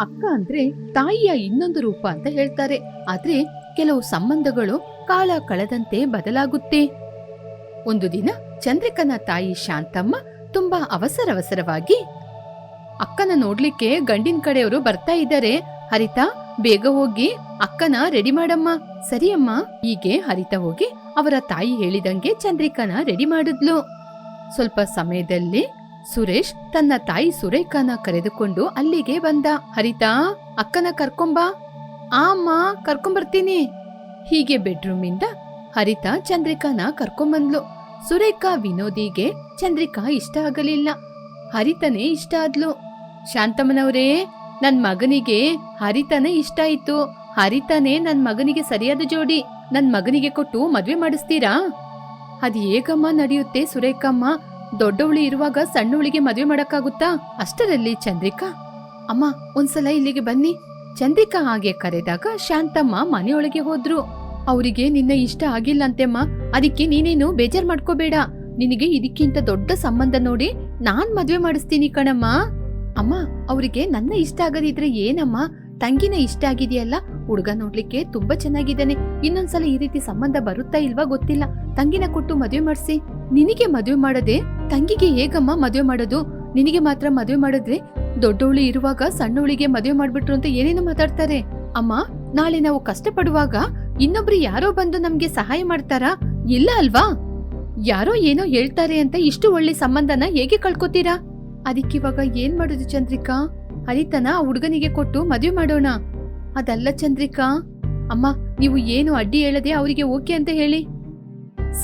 ಅಕ್ಕ ಅಂದ್ರೆ ತಾಯಿಯ ಇನ್ನೊಂದು ರೂಪ ಅಂತ ಹೇಳ್ತಾರೆ. ಆದ್ರೆ ಕೆಲವು ಸಂಬಂಧಗಳು ಕಾಲ ಕಳೆದಂತೆ ಬದಲಾಗುತ್ತೆ. ಒಂದು ದಿನ ಚಂದ್ರಿಕನ ತಾಯಿ ಶಾಂತಮ್ಮ ತುಂಬಾ ಅವಸರವಸರವಾಗಿ, ಅಕ್ಕನ ನೋಡ್ಲಿಕ್ಕೆ ಗಂಡಿನ ಕಡೆಯವರು ಬರ್ತಾ ಇದ್ದಾರೆ. ಹರಿತಾ, ಬೇಗ ಹೋಗಿ ಅಕ್ಕನ ರೆಡಿ ಮಾಡಮ್ಮ. ಸರಿಯಮ್ಮ ಹೀಗೆ ಹರಿತ ಹೋಗಿ ಅವರ ತಾಯಿ ಹೇಳಿದಂಗೆ ಚಂದ್ರಿಕನ ರೆಡಿ ಮಾಡಿದ್ಲು. ಸ್ವಲ್ಪ ಸಮಯದಲ್ಲಿ ಸುರೇಶ್ ತನ್ನ ತಾಯಿ ಸುರೇಖನ ಕರೆದುಕೊಂಡು ಅಲ್ಲಿಗೆ ಬಂದ. ಹರಿತಾ, ಅಕ್ಕನ ಕರ್ಕೊಂಬಾ. ಆಮ್ಮ, ಕರ್ಕೊಂಬರ್ತೀನಿ. ಹೀಗೆ ಬೆಡ್ರೂಮಿಂದ ಹರಿತಾ ಚಂದ್ರಿಕಾನ ಕರ್ಕೊಂಬಂದ್ಲು. ಸುರೇಖಾ ವಿನೋದಿಗೆ ಚಂದ್ರಿಕಾ ಇಷ್ಟ ಆಗಲಿಲ್ಲ. ಹರಿತನೇ ಇಷ್ಟ ಆದ್ಲು. ಶಾಂತಮ್ಮನವರೇ, ನನ್ ಮಗನಿಗೆ ಹರಿತನೇ ಇಷ್ಟ ಆಯ್ತು. ಹರಿತನೇ ನನ್ ಮಗನಿಗೆ ಸರಿಯಾದ ಜೋಡಿ, ನನ್ ಮಗನಿಗೆ ಕೊಟ್ಟು ಮದ್ವೆ ಮಾಡಿಸ್ತೀರಾ? ಅದ್ ಹೇಗಮ್ಮ ನಡೆಯುತ್ತೆ ಸುರೇಖಮ್ಮ? ದೊಡ್ಡವಳು ಇರುವಾಗ ಸಣ್ಣವಳಿಗೆ ಮದುವೆ ಮಾಡಕ್ಕಾಗುತ್ತಾ? ಅಷ್ಟರಲ್ಲಿ ಚಂದ್ರಿಕಾ, ಅಮ್ಮ, ಒಂದ್ಸಲ ಇಲ್ಲಿಗೆ ಬನ್ನಿ. ಚಂದ್ರಿಕಾ ಹಾಗೆ ಕರೆದಾಗ ಶಾಂತಮ್ಮ ಮನೆಯೊಳಗೆ ಹೋದ್ರು. ಅವರಿಗೆ ನಿನ್ನ ಇಷ್ಟ ಆಗಿಲ್ಲಂತೆಮ್ಮ, ಅದಕ್ಕೆ ನೀನೇನು ಬೇಜಾರ್ ಮಾಡ್ಕೋಬೇಡ. ನಿನಗೆ ಇದಕ್ಕಿಂತ ದೊಡ್ಡ ಸಂಬಂಧ ನೋಡಿ ನಾನ್ ಮದ್ವೆ ಮಾಡಿಸ್ತೀನಿ ಕಣಮ್ಮ. ಅಮ್ಮ, ಅವರಿಗೆ ನನ್ನ ಇಷ್ಟ ಆಗದಿದ್ರೆ ಏನಮ್ಮ? ತಂಗಿನ ಇಷ್ಟ ಆಗಿದೆಯಲ್ಲ? ಹುಡುಗ ನೋಡ್ಲಿಕ್ಕೆ ತುಂಬಾ ಚೆನ್ನಾಗಿದ್ದಾನೆ. ಇನ್ನೊಂದ್ಸಲ ಈ ರೀತಿ ಸಂಬಂಧ ಬರುತ್ತಾ ಇಲ್ವಾ ಗೊತ್ತಿಲ್ಲ. ತಂಗಿನ ಕೊಟ್ಟು ಮದ್ವೆ ಮಾಡಿಸಿ. ನಿನಗೆ ಮದುವೆ ಮಾಡದೆ ತಂಗಿಗೆ ಹೇಗಮ್ಮ ಮದುವೆ ಮಾಡೋದು? ನಿನಗೆ ಮಾತ್ರ ಮದುವೆ ಮಾಡಿದ್ರೆ ದೊಡ್ಡವಳು ಇರುವಾಗ ಸಣ್ಣವಳಿಗೆ ಮದುವೆ ಮಾಡ್ಬಿಟ್ರು ಅಂತ ಏನೇನು ಮಾತಾಡ್ತಾರೆ? ಅಮ್ಮ, ನಾಳೆ ನಾವು ಕಷ್ಟಪಡುವಾಗ ಇನ್ನೊಬ್ರು ಯಾರೋ ಬಂದು ನಮ್ಗೆ ಸಹಾಯ ಮಾಡ್ತಾರಾ? ಇಲ್ಲ ಅಲ್ವಾ? ಯಾರೋ ಏನೋ ಹೇಳ್ತಾರೆ ಅಂತ ಇಷ್ಟು ಒಳ್ಳೆ ಸಂಬಂಧನ ಹೇಗೆ ಕಳ್ಕೊತೀರಾ? ಅದಕ್ಕಿವಾಗ ಏನ್ ಮಾಡೋದು ಚಂದ್ರಿಕಾ? ಹರಿತನ ಆ ಹುಡುಗನಿಗೆ ಕೊಟ್ಟು ಮದುವೆ ಮಾಡೋಣ. ಅದಲ್ಲ ಚಂದ್ರಿಕಾ. ಅಮ್ಮ, ನೀವು ಏನು ಅಡ್ಡಿ ಹೇಳದೆ ಅವರಿಗೆ ಓಕೆ ಅಂತ ಹೇಳಿ.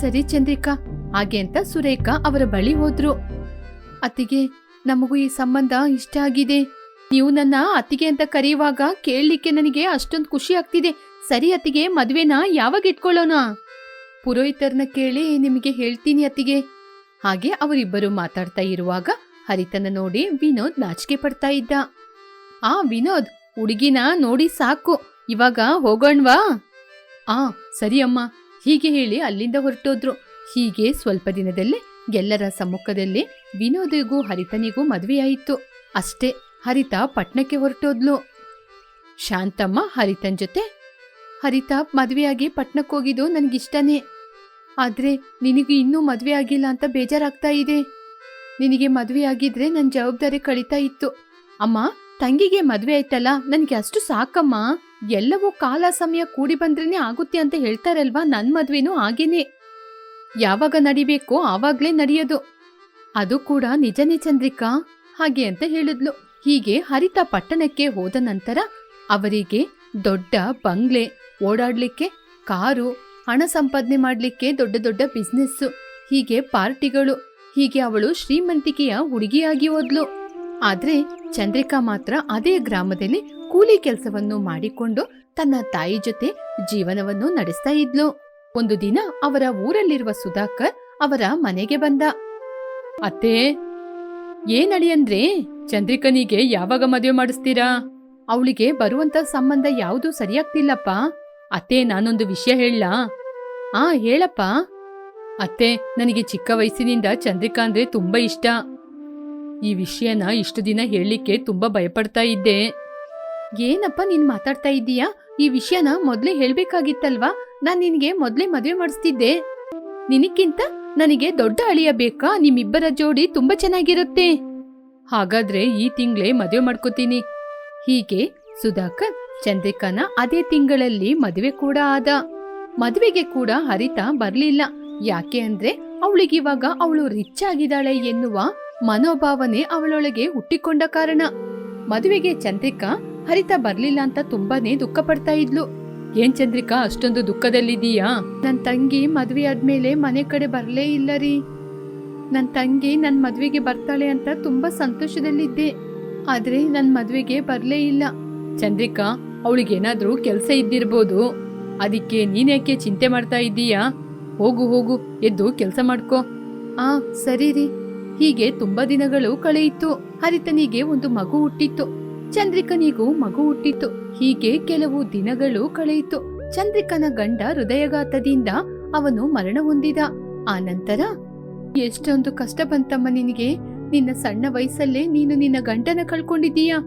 ಸರಿ ಚಂದ್ರಿಕಾ ಹಾಗೆ ಅಂತ ಸುರೇಖಾ ಅವರ ಬಳಿ ಹೋದ್ರು. ಅತ್ತಿಗೆ, ನಮಗೂ ಈ ಸಂಬಂಧ ಇಷ್ಟ ಆಗಿದೆ. ನೀವು ನನ್ನ ಅತ್ತಿಗೆ ಅಂತ ಕರೆಯುವಾಗ ಕೇಳಲಿಕ್ಕೆ ನನಗೆ ಅಷ್ಟೊಂದು ಖುಷಿ ಆಗ್ತಿದೆ. ಸರಿ ಅತ್ತಿಗೆ, ಮದ್ವೆನ ಯಾವಾಗ ಇಟ್ಕೊಳ್ಳೋಣ? ಪುರೋಹಿತರನ್ನ ಕೇಳಿ ನಿಮಗೆ ಹೇಳ್ತೀನಿ ಅತ್ತಿಗೆ. ಹಾಗೆ ಅವರಿಬ್ಬರು ಮಾತಾಡ್ತಾ ಇರುವಾಗ ಹರಿತನ ನೋಡಿ ವಿನೋದ್ ನಾಚಿಕೆ ಪಡ್ತಾ ಇದ್ದ. ಆ ವಿನೋದ್, ಹುಡುಗಿನ ನೋಡಿ ಸಾಕು. ಇವಾಗ ಹೋಗೋಣ್ವಾ? ಆ, ಸರಿ ಅಮ್ಮ. ಹೀಗೆ ಹೇಳಿ ಅಲ್ಲಿಂದ ಹೊರಟೋದ್ರು. ಹೀಗೆ ಸ್ವಲ್ಪ ದಿನದಲ್ಲೇ ಎಲ್ಲರ ಸಮ್ಮುಖದಲ್ಲಿ ವಿನೋದಿಗೂ ಹರಿತನಿಗೂ ಮದುವೆಯಾಯಿತು. ಅಷ್ಟೇ ಹರಿತ ಪಟ್ಣಕ್ಕೆ ಹೊರಟೋದ್ಲು. ಶಾಂತಮ್ಮ ಹರಿತನ್ ಜೊತೆ, ಹರಿತ, ಮದುವೆಯಾಗಿ ಪಟ್ಣಕ್ಕೆ ಹೋಗಿದ್ದು ನನಗಿಷ್ಟನೇ. ಆದ್ರೆ ನಿನಗೆ ಇನ್ನೂ ಮದುವೆ ಆಗಿಲ್ಲ ಅಂತ ಬೇಜಾರಾಗ್ತಾ ಇದೆ. ನಿನಗೆ ಮದುವೆ ಆಗಿದ್ರೆ ನನ್ನ ಜವಾಬ್ದಾರಿ ಕಳೀತಾ ಇತ್ತು. ಅಮ್ಮ, ತಂಗಿಗೆ ಮದುವೆ ಆಯ್ತಲ್ಲ, ನನಗೆ ಅಷ್ಟು ಸಾಕಮ್ಮ. ಎಲ್ಲವೂ ಕಾಲ, ಸಮಯ ಕೂಡಿ ಬಂದ್ರೇನೆ ಆಗುತ್ತೆ ಅಂತ ಹೇಳ್ತಾರಲ್ವಾ ನನ್ ಮದ್ವೆನೂ ಹಾಗೇನೆ. ಯಾವಾಗ ನಡಿಬೇಕೋ ಆವಾಗ್ಲೇ ನಡೆಯೋದು. ಅದು ಕೂಡ ನಿಜನೇ ಚಂದ್ರಿಕಾ? ಹಾಗೆ ಅಂತ ಹೇಳಿದ್ಲು. ಹೀಗೆ ಹರಿತ ಪಟ್ಟಣಕ್ಕೆ ಹೋದ ನಂತರ ಅವರಿಗೆ ದೊಡ್ಡ ಬಂಗ್ಲೆ, ಓಡಾಡ್ಲಿಕ್ಕೆ ಕಾರು, ಹಣ ಸಂಪಾದನೆ ಮಾಡ್ಲಿಕ್ಕೆ ದೊಡ್ಡ ದೊಡ್ಡ ಬಿಸ್ನೆಸ್ಸು, ಹೀಗೆ ಪಾರ್ಟಿಗಳು, ಹೀಗೆ ಅವಳು ಶ್ರೀಮಂತಿಕೆಯ ಹುಡುಗಿಯಾಗಿ ಹೋದ್ಲು ಆದ್ರೆ ಚಂದ್ರಿಕಾ ಮಾತ್ರ ಅದೇ ಗ್ರಾಮದಲ್ಲಿ ಕೂಲಿ ಕೆಲಸವನ್ನು ಮಾಡಿಕೊಂಡು ತನ್ನ ತಾಯಿ ಜೊತೆ ಜೀವನವನ್ನು ನಡೆಸ್ತಾ ಇದ್ಲು. ಒಂದು ದಿನ ಅವರ ಊರಲ್ಲಿರುವ ಸುಧಾಕರ್ ಅವರ ಮನೆಗೆ ಬಂದ. ಅತ್ತೆ ಏನಡಿಯಂದ್ರೆ ಚಂದ್ರಿಕನಿಗೆ ಯಾವಾಗ ಮದುವೆ ಮಾಡಿಸ್ತೀರಾ? ಅವಳಿಗೆ ಬರುವಂತ ಸಂಬಂಧ ಯಾವುದೂ ಸರಿಯಾಗ್ತಿಲ್ಲಪ್ಪ. ಅತ್ತೆ, ನಾನೊಂದು ವಿಷಯ ಹೇಳಲಾ? ಆ, ಹೇಳಪ್ಪ. ಅತ್ತೆ, ನನಗೆ ಚಿಕ್ಕ ವಯಸ್ಸಿನಿಂದ ಚಂದ್ರಿಕಾ ಅಂದ್ರೆ ತುಂಬಾ ಇಷ್ಟ. ಈ ವಿಷಯನ ಇಷ್ಟು ದಿನ ಹೇಳಲಿಕ್ಕೆ ತುಂಬಾ ಭಯಪಡ್ತಾ ಇದ್ದೆ. ಏನಪ್ಪ, ನೀನ್ ಮಾತಾಡ್ತಾ ಇದ್ದೀಯಾ? ಈ ವಿಷಯನ ಮೊದ್ಲೇ ಹೇಳ್ಬೇಕಾಗಿತ್ತಲ್ವಾ? ನಾನ್ ನಿನಗೆ ಮೊದ್ಲೇ ಮದುವೆ ಮಾಡಿಸ್ತಿದ್ದೆ. ನಿನಕ್ಕಿಂತ ನನಗೆ ದೊಡ್ಡ ಅಳಿಯ ಬೇಕಾ? ನಿಮ್ಮಿಬ್ಬರ ಜೋಡಿ ತುಂಬಾ ಚೆನ್ನಾಗಿರುತ್ತೆ. ಹಾಗಾದ್ರೆ ಈ ತಿಂಗಳೇ ಮದುವೆ ಮಾಡ್ಕೋತೀನಿ. ಹೀಗೆ ಸುಧಾಕರ್, ಚಂದ್ರಿಕಾನ ಅದೇ ತಿಂಗಳಲ್ಲಿ ಮದುವೆ ಕೂಡ ಆದ. ಮದುವೆಗೆ ಕೂಡ ಹರಿತ ಬರ್ಲಿಲ್ಲ. ಯಾಕೆ ಅಂದ್ರೆ ಅವಳಿಗಿವಾಗ ಅವಳು ರಿಚ್ ಆಗಿದ್ದಾಳೆ ಎನ್ನುವ ಮನೋಭಾವನೆ ಅವಳೊಳಗೆ ಹುಟ್ಟಿಕೊಂಡ ಕಾರಣ. ಮದುವೆಗೆ ಚಂದ್ರಿಕಾ ಹರಿತ ಬರ್ಲಿಲ್ಲ ಅಂತ ತುಂಬಾನೇ ದುಃಖ ಪಡ್ತಾ ಇದ್ಲು. ಏನ್ ಚಂದ್ರಿಕಾ, ಅಷ್ಟೊಂದು ದುಃಖದಲ್ಲಿದ್ದೀಯಾ? ನನ್ ತಂಗಿ ಮದ್ವೆ ಆದ್ಮೇಲೆ ಮನೆ ಕಡೆ ಬರಲೇ ಇಲ್ಲ ರೀ. ನನ್ ತಂಗಿ ನನ್ ಮದ್ವೆಗೆ ಬರ್ತಾಳೆ ಅಂತ ತುಂಬಾ ಸಂತೋಷದಲ್ಲಿದ್ದೆ. ಆದ್ರೆ ನನ್ ಮದ್ವೆಗೆ ಬರ್ಲೇ ಇಲ್ಲ. ಚಂದ್ರಿಕಾ, ಅವಳಿಗೇನಾದ್ರೂ ಕೆಲ್ಸ ಇದ್ದಿರ್ಬೋದು. ಅದಕ್ಕೆ ನೀನ್ಯಾಕೆ ಚಿಂತೆ ಮಾಡ್ತಾ ಇದ್ದೀಯಾ? ಹೋಗು ಹೋಗು, ಎದ್ದು ಕೆಲ್ಸ ಮಾಡ್ಕೋ. ಆ, ಸರಿ ರೀ. ಹೀಗೆ ತುಂಬಾ ದಿನಗಳು ಕಳೆಯಿತು. ಹರಿತನಿಗೆ ಒಂದು ಮಗು ಹುಟ್ಟಿತ್ತು. ಚಂದ್ರಿಕನಿಗೂ ಮಗು ಹುಟ್ಟಿತ್ತು. ಹೀಗೆ ಕೆಲವು ದಿನಗಳು ಕಳೆಯಿತು. ಚಂದ್ರಿಕನ ಗಂಡ ಹೃದಯಘಾತದಿಂದ ಅವನು ಮರಣ ಹೊಂದಿದ. ಆ ನಂತರ, ಎಷ್ಟೊಂದು ಕಷ್ಟ ಬಂತಮ್ಮ ನಿನಗೆ? ನಿನ್ನ ಸಣ್ಣ ವಯಸ್ಸಲ್ಲೇ ನೀನು ನಿನ್ನ ಗಂಡನ ಕಳ್ಕೊಂಡಿದ್ದೀಯಾ?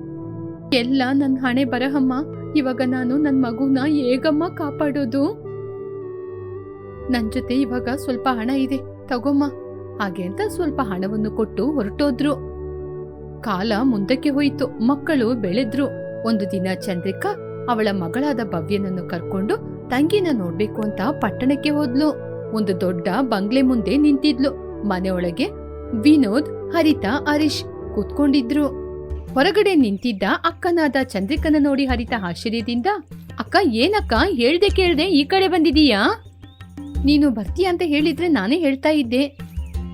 ಎಲ್ಲ ನನ್ನ ಹಣೆ ಬರಹಮ್ಮ, ಇವಾಗ ನಾನು ನನ್ನ ಮಗುನ ಹೇಗಮ್ಮ ಕಾಪಾಡೋದು? ನನ್ ಜೊತೆ ಇವಾಗ ಸ್ವಲ್ಪ ಹಣ ಇದೆ, ತಗೊಮ್ಮ. ಹಾಗೆ ಅಂತ ಸ್ವಲ್ಪ ಹಣವನ್ನು ಕೊಟ್ಟು ಹೊರಟೋದ್ರು. ಕಾಲ ಮುಂದಕ್ಕೆ ಹೋಯಿತು, ಮಕ್ಕಳು ಬೆಳೆದ್ರು. ಒಂದು ದಿನ ಚಂದ್ರಿಕಾ ಅವಳ ಮಗಳಾದ ಭವ್ಯನನ್ನು ಕರ್ಕೊಂಡು ತಂಗಿನ ನೋಡ್ಬೇಕು ಅಂತ ಪಟ್ಟಣಕ್ಕೆ ಹೋದ್ಲು. ಒಂದು ದೊಡ್ಡ ಬಂಗ್ಲೆ ಮುಂದೆ ನಿಂತಿದ್ಲು. ಮನೆಯೊಳಗೆ ವಿನೋದ್, ಹರಿತಾ, ಹರೀಶ್ ಕೂತ್ಕೊಂಡಿದ್ರು. ಹೊರಗಡೆ ನಿಂತಿದ್ದ ಅಕ್ಕನಾದ ಚಂದ್ರಿಕನ ನೋಡಿ ಹರಿತ ಆಶ್ಚರ್ಯದಿಂದ, ಅಕ್ಕ, ಏನಕ್ಕ? ಹೇಳ್ದೆ ಕೇಳ್ದೆ ಈ ಕಡೆ ಬಂದಿದೀಯಾ? ನೀನು ಬರ್ತೀಯ ಅಂತ ಹೇಳಿದ್ರೆ ನಾನೇ ಹೇಳ್ತಾ ಇದ್ದೆ.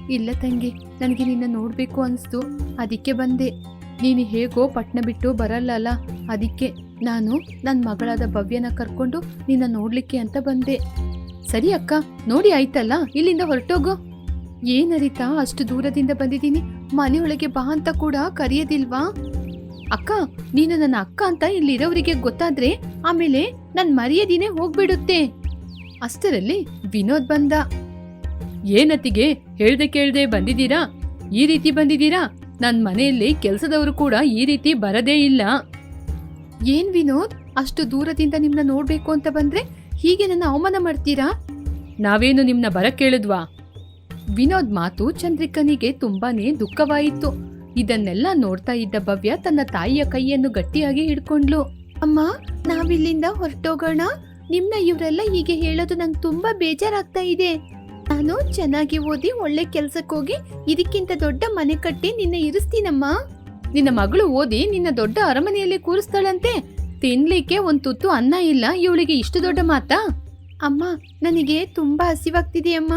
ಇಲ್ಲ ತಂಗಿ, ನನಗೆ ನಿನ್ನ ನೋಡ್ಬೇಕು ಅನ್ಸ್ತು. ಅದಕ್ಕೆ ಬಂದೆ. ನೀನು ಹೇಗೋ ಪಟ್ಟಣ ಬಿಟ್ಟು ಬರಲ್ಲಲ್ಲ ಅದಕ್ಕೆ ನಾನು ನನ್ನ ಮಗಳಾದ ಭವ್ಯನ ಕರ್ಕೊಂಡು ನಿನ್ನ ನೋಡ್ಲಿಕ್ಕೆ ಅಂತ ಬಂದೆ. ಸರಿ ಅಕ್ಕ, ನೋಡಿ ಆಯ್ತಲ್ಲ, ಇಲ್ಲಿಂದ ಹೊರಟೋಗು. ಏನರಿತಾ ಅಷ್ಟು ದೂರದಿಂದ ಬಂದಿದ್ದೀನಿ. ಮನೆಯೊಳಗೆ ಬಾ ಅಂತ ಕೂಡ ಕರೆಯೋದಿಲ್ವಾ? ಅಕ್ಕ, ನೀನು ನನ್ನ ಅಕ್ಕ ಅಂತ ಇಲ್ಲಿರೋರಿಗೆ ಗೊತ್ತಾದ್ರೆ ಆಮೇಲೆ ನನ್ ಮರೆಯದಿನೇ ಹೋಗ್ಬಿಡುತ್ತೆ. ಅಷ್ಟರಲ್ಲಿ ವಿನೋದ್ ಬಂದ. ಏನತ್ತಿಗೆ ಹೇಳ್ದೆ ಕೇಳ್ದೆ ಬಂದಿದ್ದೀರಾ? ಈ ರೀತಿ ಬಂದಿದ್ದೀರಾ? ನನ್ ಮನೆಯಲ್ಲಿ ಕೆಲಸದವರು ಕೂಡ ಈ ರೀತಿ ಬರದೇ ಇಲ್ಲ. ಏನ್ ವಿನೋದ್? ಅಷ್ಟು ದೂರದಿಂದ ನಿಮ್ನ ನೋಡ್ಬೇಕು ಅಂತ ಬಂದ್ರೆ ಹೀಗೆ ನನ್ನ ಅವಮಾನ ಮಾಡ್ತೀರಾ? ನಾವೇನು ನಿಮ್ನ ಬರ ಕೇಳಿದ್ವಾ? ವಿನೋದ್ ಮಾತು ಚಂದ್ರಿಕನಿಗೆ ತುಂಬಾನೇ ದುಃಖವಾಯಿತು. ಇದನ್ನೆಲ್ಲ ನೋಡ್ತಾ ಇದ್ದ ಭವ್ಯ ತನ್ನ ತಾಯಿಯ ಕೈಯನ್ನು ಗಟ್ಟಿಯಾಗಿ ಹಿಡ್ಕೊಂಡ್ಲು. ಅಮ್ಮ, ನಾವಿಲ್ಲಿಂದ ಹೊರಟೋಗೋಣ. ನಿಮ್ನ ಇವರೆಲ್ಲ ಹೀಗೆ ಹೇಳೋದು ನಂಗೆ ತುಂಬಾ ಬೇಜಾರಾಗ್ತಾ ಇದೆ. ನಾನು ಚೆನ್ನಾಗಿ ಓದಿ ಒಳ್ಳೆ ಕೆಲ್ಸಕ್ಕೆ ಹೋಗಿ ಇದಕ್ಕಿಂತ ದೊಡ್ಡ ಮನೆ ಕಟ್ಟಿ ನಿನ್ನ ಇರಿಸ್ತೀನಮ್ಮ. ನಿನ್ನ ಮಗಳು ಓದಿ ನಿನ್ನ ದೊಡ್ಡ ಅರಮನೆಯಲ್ಲಿ ಕೂರಿಸ್ತಾಳಂತೆ. ತಿನ್ಲಿಕ್ಕೆ ಒಂದ್ ತುತ್ತು ಅನ್ನ ಇಲ್ಲ, ಇವಳಿಗೆ ಇಷ್ಟು ದೊಡ್ಡ ಮಾತಾ? ಅಮ್ಮ, ನನಗೆ ತುಂಬಾ ಹಸಿವಾಗ್ತಿದೆಯಮ್ಮ.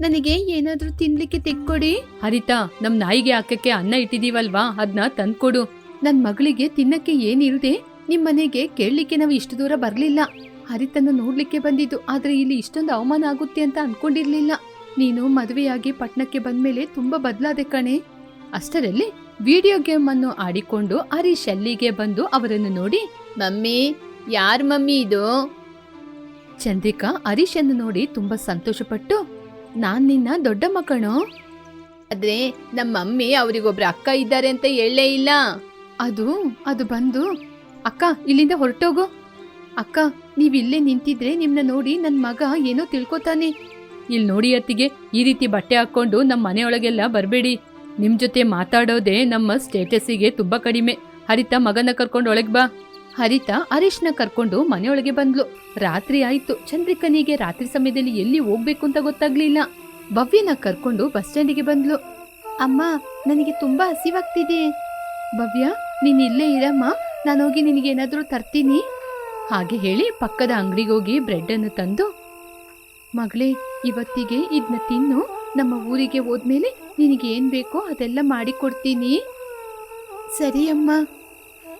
ನನಗೆ ಏನಾದ್ರೂ ತಿನ್ಲಿಕ್ಕೆ ತೆಕ್ಕೊಡಿ. ಹರಿತಾ, ನಮ್ ನಾಯಿಗೆ ಹಾಕಕ್ಕೆ ಅನ್ನ ಇಟ್ಟಿದೀವಲ್ವಾ? ಅದನ್ನ ತಂದ್ಕೊಡು. ನನ್ ಮಗಳಿಗೆ ತಿನ್ನಕ್ಕೆ ಏನಿಲ್ದೆ ನಿಮ್ ಮನೆಗೆ ಕೇಳಲಿಕ್ಕೆ ನಾವು ಇಷ್ಟು ದೂರ ಬರ್ಲಿಲ್ಲ. ಹರಿತನ ನೋಡ್ಲಿಕ್ಕೆ ಬಂದಿದ್ದು ಆದ್ರೆ ಇಲ್ಲಿ ಇಷ್ಟೊಂದು ಅವಮಾನ ಆಗುತ್ತೆ ಅಂತ ಅನ್ಕೊಂಡಿರ್ಲಿಲ್ಲ. ನೀನು ಮದುವೆಯಾಗಿ ಬಂದ ಬಂದ್ಮೇಲೆ ತುಂಬಾ ಬದಲಾದೆ ಕಣೆ. ಅಷ್ಟರಲ್ಲಿ ವಿಡಿಯೋ ಗೇಮ್ ಅನ್ನು ಆಡಿಕೊಂಡು ಹರೀಶ್ ಅಲ್ಲಿಗೆ ಬಂದು ಅವರನ್ನು ನೋಡಿ ಮಮ್ಮಿ ಯಾರ್ ಮಮ್ಮಿ ಇದು? ಚಂದ್ರಿಕಾ ಹರೀಶ್ ಅನ್ನು ನೋಡಿ ತುಂಬಾ ಸಂತೋಷಪಟ್ಟು ನಾನ್ ನಿನ್ನ ದೊಡ್ಡ ಮಕ್ಕಳು. ಆದ್ರೆ ನಮ್ಮ ಮಮ್ಮಿ ಅವರಿಗೊಬ್ರು ಅಕ್ಕ ಇದ್ದಾರೆ ಅಂತ ಹೇಳಲೇ ಇಲ್ಲ. ಅದು ಅದು ಬಂದು ಅಕ್ಕ ಇಲ್ಲಿಂದ ಹೊರಟೋಗು. ಅಕ್ಕ ನೀವ್ ಇಲ್ಲೇ ನಿಂತಿದ್ರೆ ನಿಮ್ನ ನೋಡಿ ನನ್ ಮಗ ಏನೋ ತಿಳ್ಕೊತಾನೆ. ಇಲ್ಲಿ ನೋಡಿ ಅತ್ತಿಗೆ, ಈ ರೀತಿ ಬಟ್ಟೆ ಹಾಕೊಂಡು ನಮ್ಮ ಮನೆಯೊಳಗೆಲ್ಲ ಬರಬೇಡಿ. ನಿಮ್ ಜೊತೆ ಮಾತಾಡೋದೇ ನಮ್ಮ ಸ್ಟೇಟಸ್ಸಿಗೆ ತುಂಬಾ ಕಡಿಮೆ. ಹರಿತ ಮಗನ ಕರ್ಕೊಂಡು ಒಳಗೆ ಬಾ. ಹರಿತ ಹರೀಶ್ನ ಕರ್ಕೊಂಡು ಮನೆಯೊಳಗೆ ಬಂದ್ಲು. ರಾತ್ರಿ ಆಯ್ತು. ಚಂದ್ರಿಕನಿಗೆ ರಾತ್ರಿ ಸಮಯದಲ್ಲಿ ಎಲ್ಲಿ ಹೋಗ್ಬೇಕು ಅಂತ ಗೊತ್ತಾಗ್ಲಿಲ್ಲ. ಭವ್ಯನ ಕರ್ಕೊಂಡು ಬಸ್ ಸ್ಟ್ಯಾಂಡಿಗೆ ಬಂದ್ಲು. ಅಮ್ಮ, ನನಗೆ ತುಂಬಾ ಹಸಿವಾಗ್ತಿದೆ. ಭವ್ಯ, ನೀನ್ ಇಲ್ಲೇ ಇರಮ್ಮ. ನಾನು ಹೋಗಿ ನಿನಗೇನಾದರೂ ತರ್ತೀನಿ. ಹಾಗೆ ಹೇಳಿ ಪಕ್ಕದ ಅಂಗಡಿಗೆ ಹೋಗಿ ಬ್ರೆಡ್ ಅನ್ನು ತಂದು, ಮಗಳೇ, ಇವತ್ತಿಗೆ ಇದನ್ನ ತಿನ್ನು. ನಮ್ಮ ಊರಿಗೆ ಹೋದ್ಮೇಲೆ ನಿನಗೆ ಏನ್ ಬೇಕೋ ಅದೆಲ್ಲ ಮಾಡಿಕೊಡ್ತೀನಿ ಸರಿ ಅಮ್ಮ.